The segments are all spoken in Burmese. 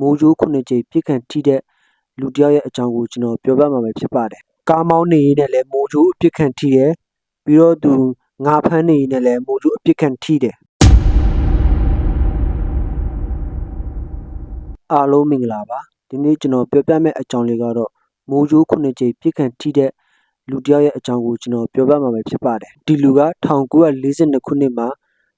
မိုးကြိုးခုနှစ်ကြိမ်ပြစ်ခတ်ထိတဲ့လူတစ်ယောက်ရဲ့အကြောင်းကိုကျွန်တော်ပြောပြမှာပဲဖြစ်ပါတယ်။ကားမောင်းနေရင်းနဲ့လည်းမိုးကြိုးအပြစ်ခံထိတယ်။ပြီးတော့သူငါဖမ်းနေရင်းနဲ့လည်းမိုးကြိုးအပြစ်ခံထိတယ်။အားလုံးမင်္ဂလာပါ။ဒီနေ့ကျွန်တော်ပြောပြမယ့်အကြောင်းလေးကတော့မိုးကြိုးခုနှစ်ကြိမ်ပြစ်ခတ်ထိတဲ့လူတစ်ယောက်ရဲ့အကြောင်းကိုကျွန်တော်ပြောပြမှာပဲဖြစ်ပါတယ်။ဒီလူက1942ခုနှစ်မှာ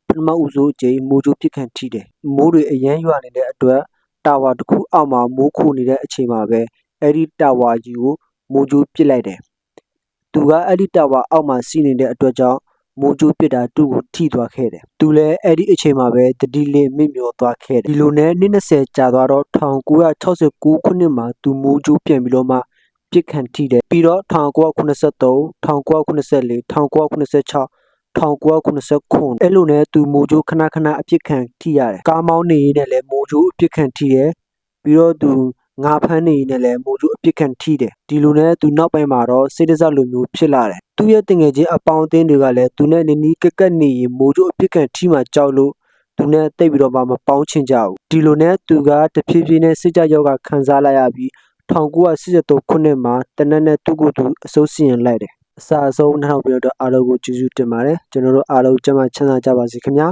ပထမဦးဆုံးအကြိမ်မိုးကြိုးပြစ်ခတ်ထိတယ်။မိုးတွေအရမ်းရွာနေတဲ့အတွက် တာဝါတစ်ခုအောက်မှာ မိုးခိုနေတဲ့အချိန်မှာပဲ အဲ့ဒီတာဝါကြီးကို မိုးကြိုးပစ်လိုက်တယ်။သူက အဲ့ဒီတာဝါအောက်မှာ စီးနေတဲ့အတွက်ကြောင့် မိုးကြိုးပစ်တာ သူ့ကိုထိသွားခဲ့တယ်။သူလည်း အဲ့ဒီအချိန်မှာပဲတတိလင်းမိမျောသွားခဲ့တယ်။ဒီလိုနဲ့ နှစ်20ကြာသွားတော့1969ခုနှစ်မှာ သူမိုးကြိုးပြန်ပြီးတော့မှပြစ်ခံထိတယ်။ပြီးတော့1983 1994 1996 1989အဲ့လိုနဲ့သူမိုးကြိုးခဏခဏအပြစ်ခံထိရတယ်ကားမောင်းနေရင်းနဲ့လည်းမိုးကြိုးအပြစ်ခံထိတယ်ပြီးတော့သူငါဖမ်းနေရင်းနဲ့လည်းမိုးကြိုးအပြစ်ခံထိတယ်ဒီလိုနဲ့သူနောက်ပိုင်းမှာတော့စိတ်တစလိုမျိုးဖြစ်လာတယ်သူ့ရဲ့တငယ်ချင်းအပေါင်းအသင်းတွေကလည်းသူနဲ့နီးနီးကက်ကက်နေရင်မိုးကြိုးအပြစ်ခံထိမှကြောက်လို့သူနဲ့တိတ်ပြီးတော့မှမပေါင်းချင်ကြဘူးဒီလိုနဲ့သူကတဖြည်းဖြည်းနဲ့စိတ်ကြယောဂခံစားလိုက်ရပြီး1983ခုနှစ်မှာတနက်နဲ့သူ့ကိုယ်သူအစိုးစီရင်လိုက်တယ် အစအဆုံးနောက်ပြီးတော့အားလုံးကိုကျေးဇူးတင်ပါတယ်ကျွန်တော်တို့အားလုံးကျမ်းမာချမ်းသာကြပါစေခင်ဗျာ